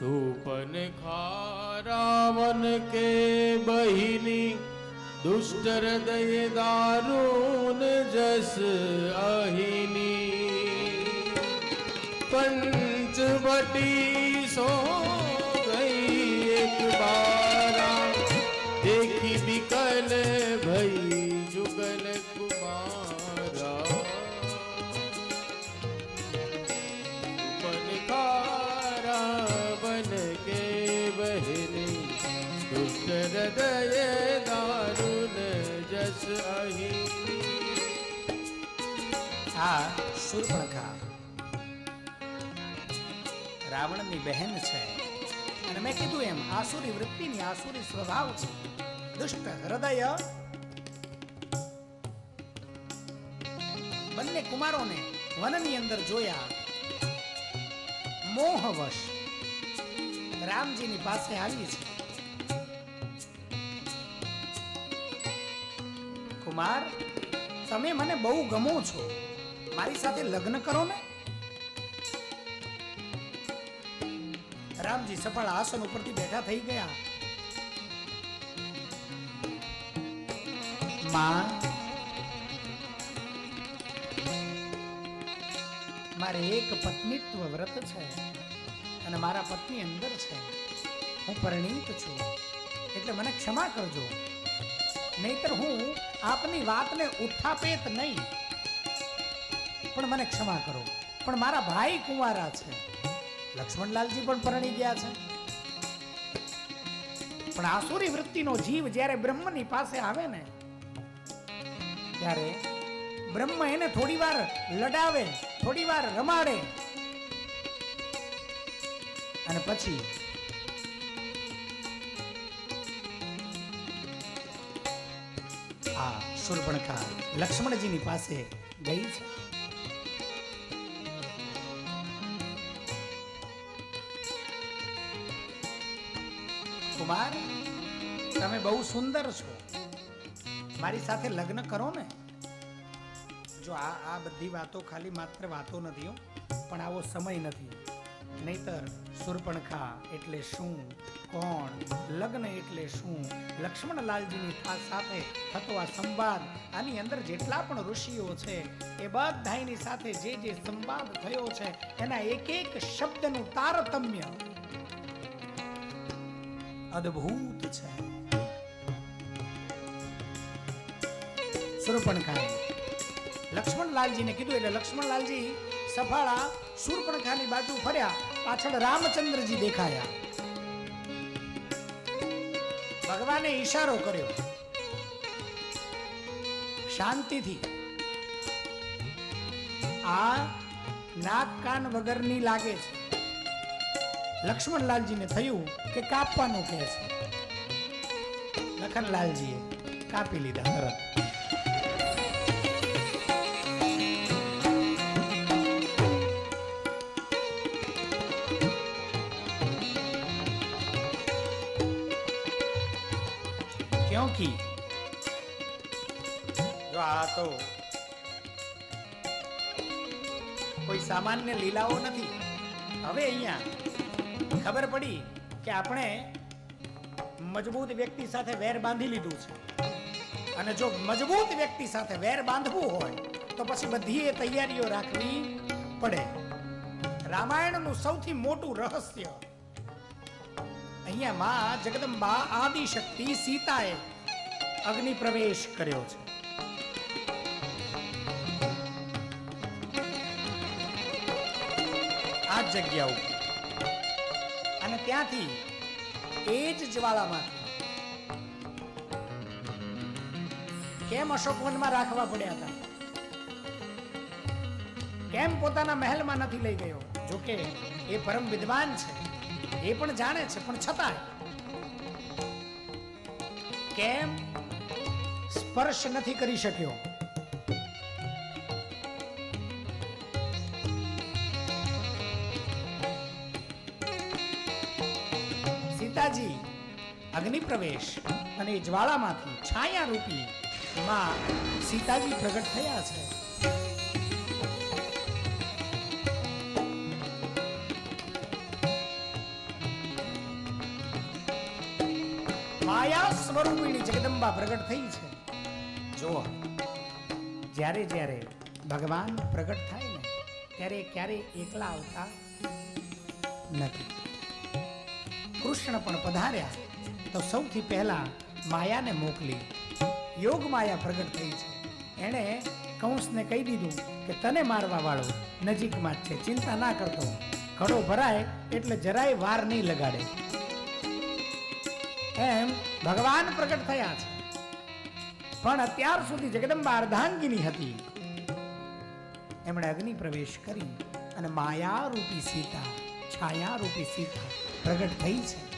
सुपन खारावन के बहिनी दुष्ट हृदय दारुण जस अहिनी पंचवटी सो गई एक बारा देखी बिकल भई પહેરે દુષ્ટ હૃદયે દારૂન જસ અહીં આ શૂર્પણખા રાવણની બહેન છે અને મેં કીધું એમ આસુરી વૃત્તિની આસુરી સ્વભાવ છે દુષ્ટ હૃદય બંને કુમારોને વનની અંદર જોયા મોહવશ રામજીની પાસે આવી છે કુમાર, તમે મને બહુ ગમો છો. મારી સાથે લગ્ન કરો ને. રામજી સફળ આસન ઉપરથી બેઠા થઈ ગયા. માં, મારે એક પત્નીત્વ વ્રત છે. અને મારા પત્ની અંદર છે. હું પરિણીત છું. એટલે મને ક્ષમા કરજો. નહીતર હું આપની વાતને ઉત્થાપેત નહીં. પણ મને ક્ષમા કરો. પણ મારા ભાઈ કુંવારા છે. લક્ષ્મણલાલજી પણ પરણી ગયા છે. પણ આસુરી વૃત્તિનો જીવ જ્યારે બ્રહ્મની પાસે આવે ને, ત્યારે બ્રહ્મ એને થોડી વાર લડાવે થોડી વાર રમાડે અને પછી આ શૂર્પણખા લક્ષ્મણજીની પાસે ગઈ છે. કુમાર, તમે બહુ સુંદર છો. મારી સાથે લગ્ન કરો ને. જો આ આ બધી વાતો ખાલી માત્ર વાતો નથી હો, પણ આવો સમય નથી. નહીતર સુરપણખા એટલે શું, કોણ, લગ્ન એટલે શું, લક્ષ્મણલાલજીની સાથે થતો આ સંવાદ, આની અંદર જેટલા પણ ઋષિઓ છે, એ બધાની સાથે જે જે સંવાદ થયો છે, એના એક એક શબ્દનું તારતમ્ય. અદ્ભુત છે. સુરપણખાએ લક્ષ્મણલાલજીને કીધું એટલે લક્ષ્મણલાલજી સફાળા સુરપણખાની બાજુ ફર્યા, પાછળ રામચંદ્રજી દેખાયા. ભગવાને ઈશારો કર્યો. શાંતિથી. આ નાક કાન વગરની લાગે છે. લક્ષ્મણલાલજીને થયું કે કાપવાનું કહે છે. લખનલાલજીએ કાપી લીધા. તરત ક્યોંકि જો આ તો કોઈ સામાન્ય લીલાઓ નથી. હવે અહીંયા ખબર પડી કે આપણે મજબૂત વ્યક્તિ સાથે વેર બાંધી લીધું છે. અને જો મજબૂત વ્યક્તિ સાથે વેર બાંધવું હોય, તો પછી બધી એ તૈયારીઓ રાખવી પડે. રામાયણનું સૌથી મોટું રહસ્ય અહીંયા માં જગદંબા આદિશક્તિ સીતાએ અગ્નિ પ્રવેશ કર્યો છે. આ જગ્યા ઉપર. અને ત્યાંથી એ જ જ્વાળામાંથી. કેમ અશોકવનમાં રાખવા પડ્યા હતા? કેમ પોતાના મહેલમાં નથી લઈ ગયો? જોકે એ પરમ વિદ્વાન છે. એ પણ જાણે છે, પણ છતાં કેમ? સ્પર્શ નથી કરી શક્યો. સીતાજી અગ્નિ પ્રવેશ અને જ્વાળામાંથી છાયા રૂપી માં સીતાજી પ્રગટ થયા છે. માયા સ્વરૂપિણી જગદંબા પ્રગટ થઈ છે. જો જ્યારે જ્યારે ભગવાન પ્રગટ થાય ને, ત્યારે ક્યારે એકલા આવતા નથી. કૃષ્ણ પણ પધાર્યા તો સૌથી પહેલા માયાને મોકલી. યોગ માયા પ્રગટ થઈ છે. એણે કંસને કહી દીધું કે તને મારવા વાળો નજીકમાં જ છે, ચિંતા ના કરતો. ઘડો ભરાય એટલે જરાય વાર નહીં લગાડે. એમ ભગવાન પ્રગટ થયા છે. પણ અત્યાર સુધી જગદંબા અર્ધાંગીની હતી. એમણે અગ્નિ પ્રવેશ કરી અને માયા રૂપી સીતા છાયા રૂપી સીતા પ્રગટ થઈ છે.